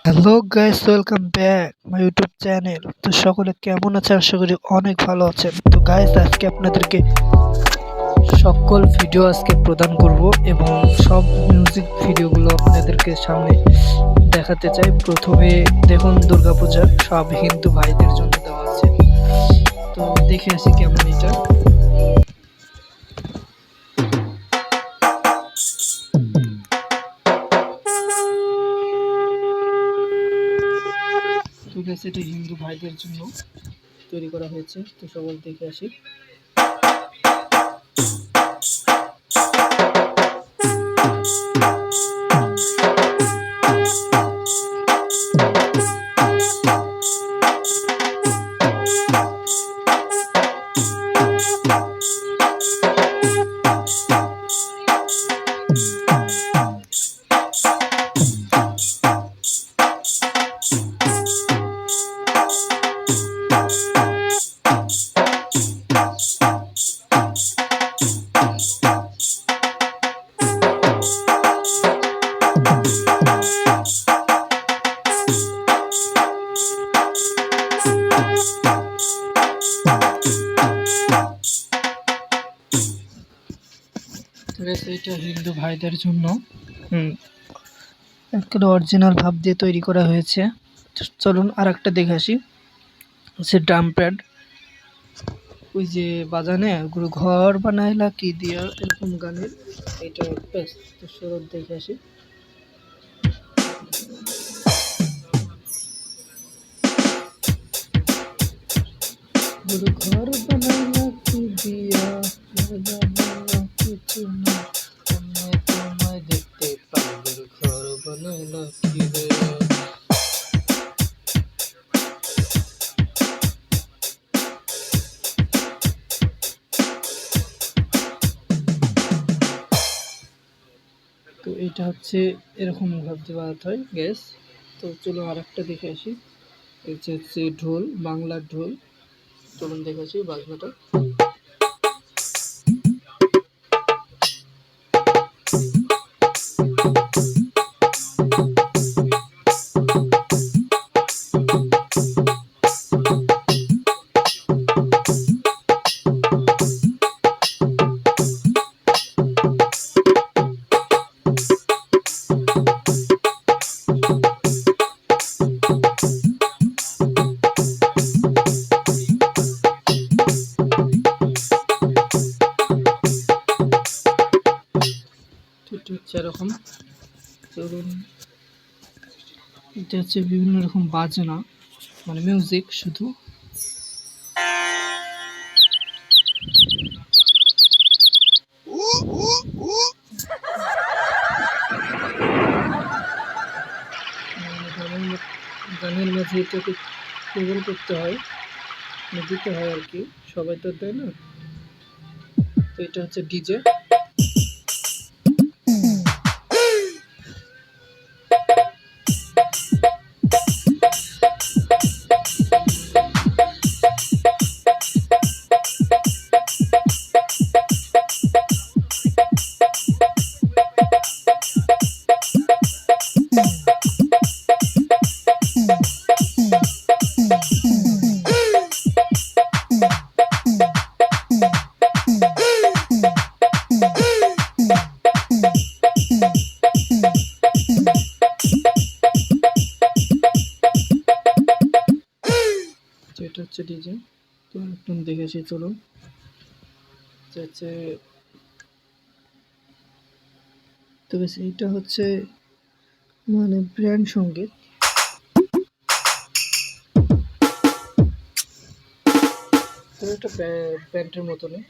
Hello guys welcome back my YouTube channel তো সকলে কেমন আছে আশা করি অনেক ভালো আছেন। তো গাইস আজকে আপনাদেরকে সকল ভিডিও আজকে প্রদান করব এবং সব মিউজিক ভিডিওগুলো আপনাদেরকে সামনে দেখাতে চাই। প্রথমে দেখুন দুর্গাপূজা, সব হিন্দু ভাইদের জন্য দেওয়া আছে। তো দেখে আসি কেমন এটা। এটা হিন্দু ভাইদের জন্য তৈরি করা হয়েছে। তো সকল দেখে আসি। আছে এটা হিন্দু ভাইদের জন্য। একেবারে অরিজিনাল ভাব দিয়ে তৈরি করা হয়েছে। চলুন আর একটা দেখে আসি। হচ্ছে ড্রাম প্যাড ওই যে বাজানে ওগুলো ঘর বানাইলা, কি দিয়া এরকম গানের। এটা ব্যাস তো দেখে আসি। ঘর বানাইলা, কি দিয়া কিছু না তোমায় তোমায় দেখতে পাই ঘর বানাইলা কি তো এটা হচ্ছে এরকম ভাবতে বাজাতে হয়, গ্যাস। তো চলো আর একটা দেখে আসি। এটা হচ্ছে ঢোল, বাংলার ঢোল। চলুন দেখে আসি বাজনাটা। হচ্ছে এরকম চলুন। এটা হচ্ছে বিভিন্ন রকম বাজনা মানে মিউজিক শুধু। গানের মাঝে এটাকে কেবল করতে হয় মানে দিতে হয় আর কি। সবাই তো দেয় না। তো এটা হচ্ছে ডিজে Thanks. হচ্ছে তো একটু দেখেছি আসি, চলো। হচ্ছে, তো এইটা হচ্ছে মানে ব্র্যান্ড সংগীত। একটা ব্যান্ডের মতনই।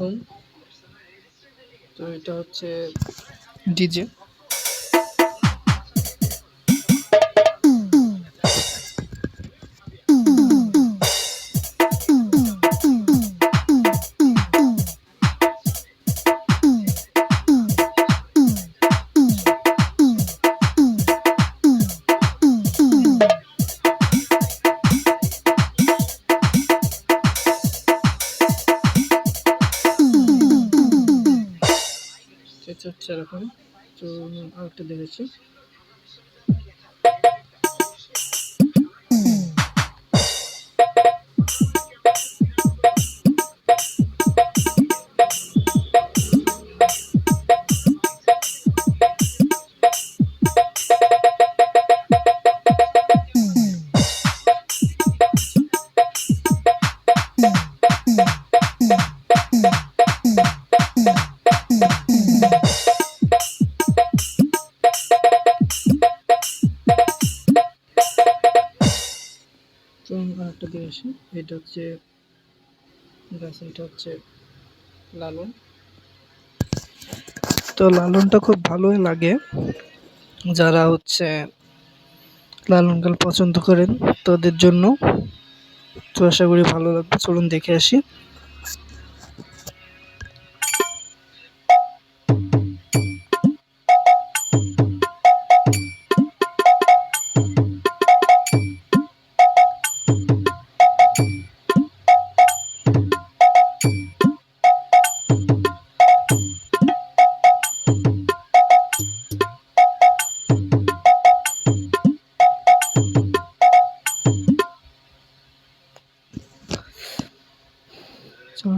এরকম তো এটা হচ্ছে ডিজে। এরকম তো আরেকটা দেখেছি। এটা হচ্ছে গাছ এটা হচ্ছে লালন। তো লালনটা খুব ভালোই লাগে। যারা হচ্ছে লালন কাল পছন্দ করেন, তাদের জন্য তো আশা করি ভালো লাগবে। চলুন দেখে আসি।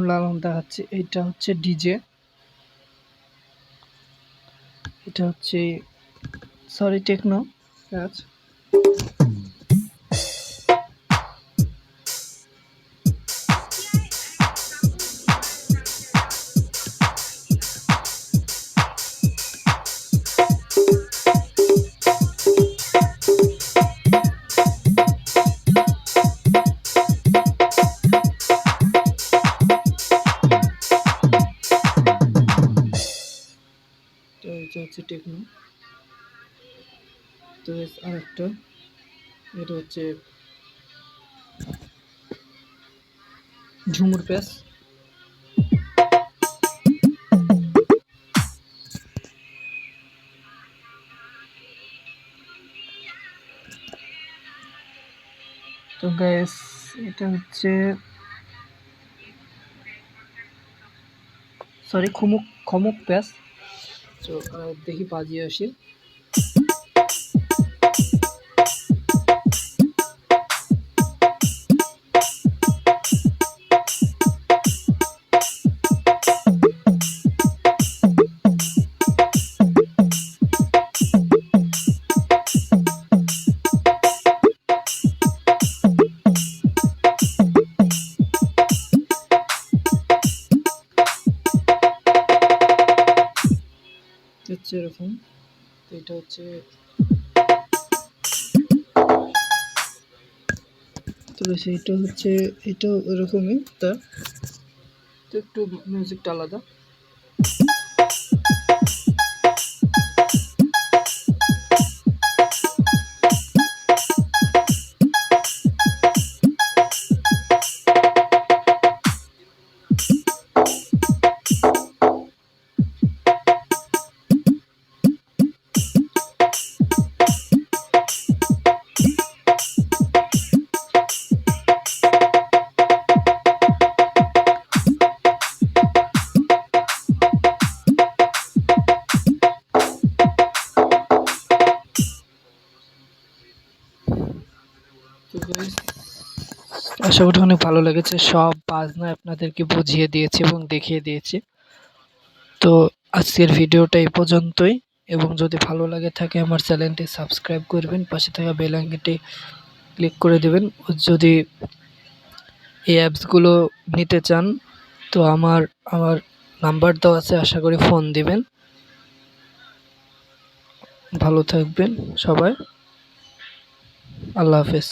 চলুন দেখাচ্ছে এটা হচ্ছে ডিজে। এটা হচ্ছে সরি টেকনো গাছ এটা হচ্ছে টেকনো। তো আর একটা এটা হচ্ছে ঝুমুর প্যাস তো গ্যাস এটা হচ্ছে সরি খুমুক, খমুক প্যাস তো দেখি বাজিয়ে আসি। হচ্ছে এরকম। তো এটা হচ্ছে তো সেইটা হচ্ছে, এটাও এরকমই তার তো একটু মিউজিকটা আলাদা। আশা করি অনেক ভালো লেগেছে। সব বাজনা আপনাদেরকে বুঝিয়ে দিয়েছে এবং দেখিয়ে দিয়েছে। তো আজকের ভিডিওটা এই পর্যন্তই এবং যদি ভালো লাগে থাকে আমার চ্যানেলটি সাবস্ক্রাইব করবেন, পাশে থাকা বেল আইকনটি ক্লিক করে দেবেন। ও যদি এই অ্যাপসগুলো নিতে চান, তো আমার আমার নাম্বার দেওয়া আছে, আশা করি ফোন দিবেন। ভালো থাকবেন সবাই। আল্লাহ হাফেজ।